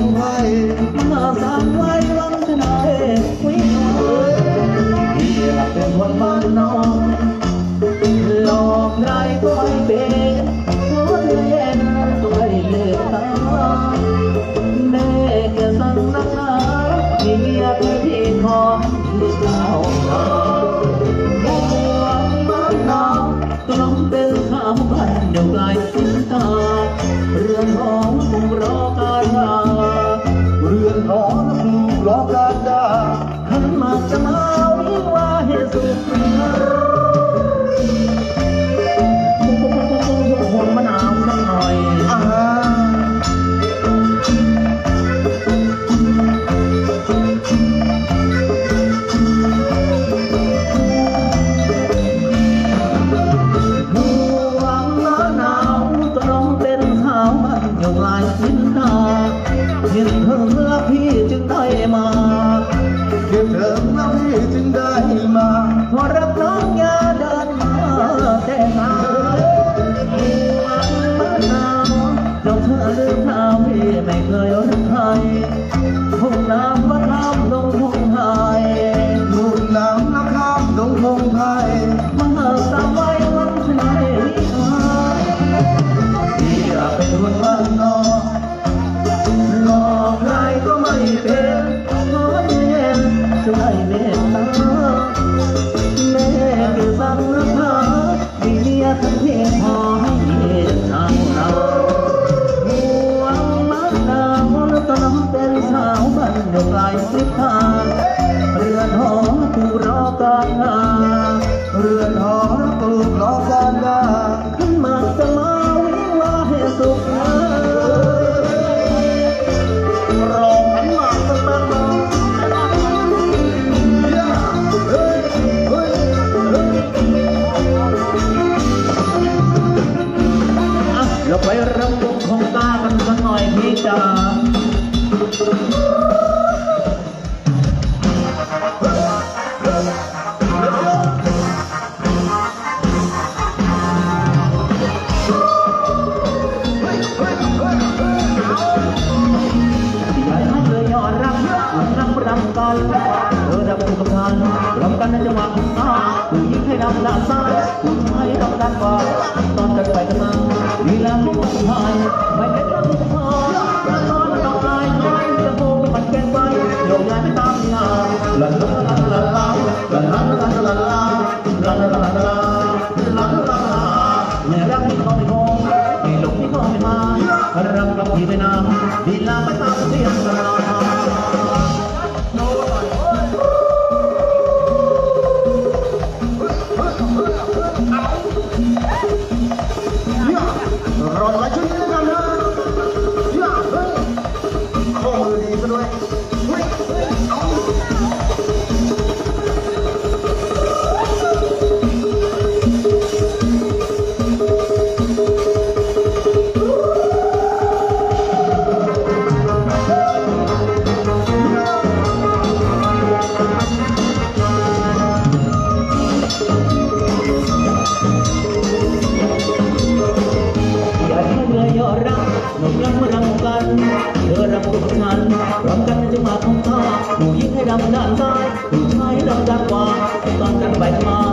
มให้มาสั่งไว้วันที่ไหนคุยพี่รักเป็นคนบ้านนอกหลอกใครก็ไม่เป็นหัวเย็นตัวเลือดตา ตาแม่คือบังรพาดีเมียทั้งเพียงพอให้ทางเราห่วงมาดาวแล้วก็น้องเป็นสาวบ้านเดียวไกลสิบทางเรือนหอผู้รอการงาน รำด้านขวาตอนกันไปกันมาลีลาของผู้ชายไม่เป็นเรื่องที่พอถ้านอนต้องอายใครจะโกงมันเกินไปโยกงานไม่ตามงานลาลาลาลาลาลาลาลาลาลาลาลาลาลาลาลาลาลาไม่รักที่เขาไม่มองไม่หลงที่เขาไม่มารำกับพี่ไปนานลีลาไปตามเสียงตลอดร หนุ่มรักเมื่อรำกันเธอรำกับฉันรำกันในจังหวะของตาผู้หญิงให้รำด้านซ้ายหนูชายรำด้านขวาตอนกันไปมา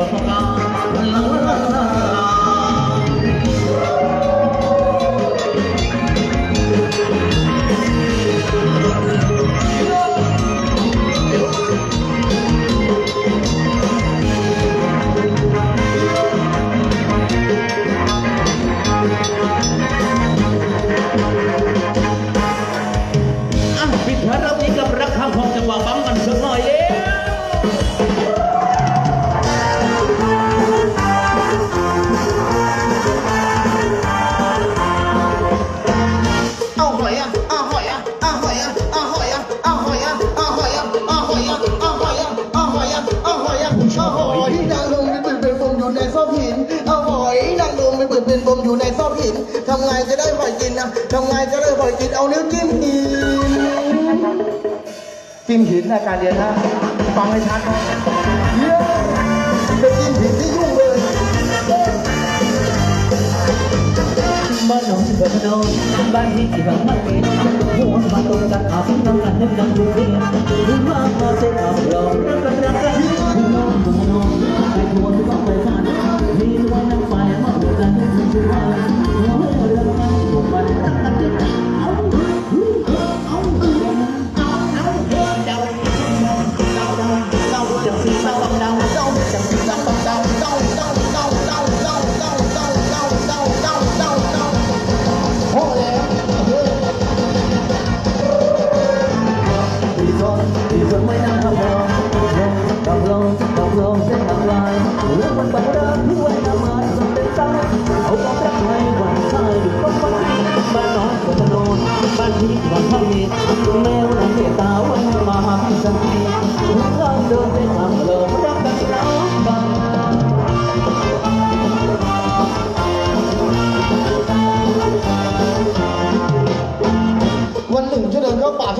Bye. ดเป็นปมอยู่ในซอกหินทำไงจะได้หอยกินนะทำไงจะได้หอยกินเอานิ้วจิ้มหินจิ้มหินนะการเรียนนะฟังให้ชัดนะเย้เป็นจิ้มหินที่ยุ่งเลยบ้านน้องที่เกิดโดนบ้านที่ที่ฝังมันเป็นหัวมาตรงกันอาบน้ำกันให้ดังดูเรียนถึงมามาเซ็ตอัพลองรักกันรักกันถึงน้องถึงน้องไปทัวร์ทุกวันไปฟันมีวันนั่งไฟมาดู 别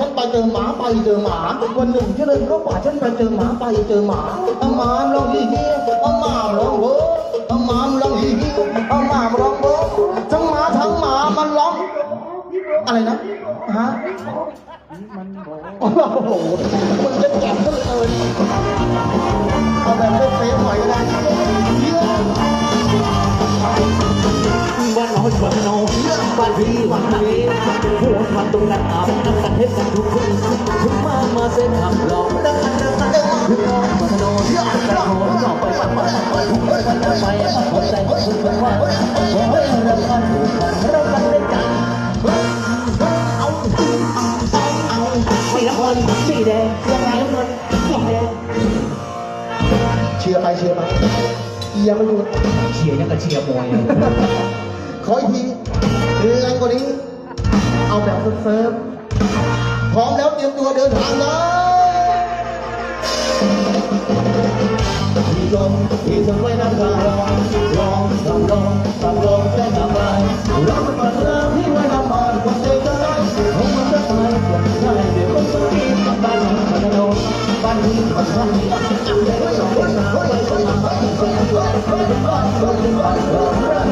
ฉันไปเจอหมาไปเจอหมาวันหนึ่งฉันเดินเข้าป่าฉันไปเจอหมาไปเจอหมาอาหมามลองฮีฮีอาหมามลองโบเอาหมามลองฮีฮีอาหมามลองโบทั้งหมาทั้งหมามันร้องอะไรนะฮะโอ้โหมันจะแก่ซะเลือเกินเอาแบบเป๊ะๆหน่อยก็ได้เยี่ยมบ้านน้อยบ้านน้อย บ้านพี่วันนี้หัวมันตรงนั้นอาบน้ำกันให้กันทุกคนถึงมามาเส้นทางหลอกรักกันรักกันถึงน้องบ้านน้อยกระโดดหลอกไปปัดปัดปัดทุกคนไปไปหัวใจทุกคนว่าขอให้รักกันผูกพันรักกันด้วยกันเอาเอาเอาเอาสีน้ำเงินสีแดงยังไงน้ำเงินสีแดงเชียร์ไปเชียร์ไปเอียงไม่ดูเชียร์ยังกับเชียร์มวยขออีกที แรงกว่านี้ เอาแบบเซิร์ฟพร้อมแล้วเตรียมตัวเดินทางนะที่ลมที่ทนไว้น้ำตาลองลองทำลองทำลองแค่ทำลายรักมันปัดเริ่มที่ไว้น้ำมันคนใจจะได้ผมมันจะไปเกิดได้เดี๋ยวคนจะมีบ้านของพนมบ้านที่มันทำดีอะเฮ้ยเฮ้ยเฮ้ยเฮ้ยเฮ้ยเฮ้ยเฮ้ยเฮ้ยเฮ้ยเฮ้ยเฮ้ยเฮ้ยเฮ้ยเฮ้ย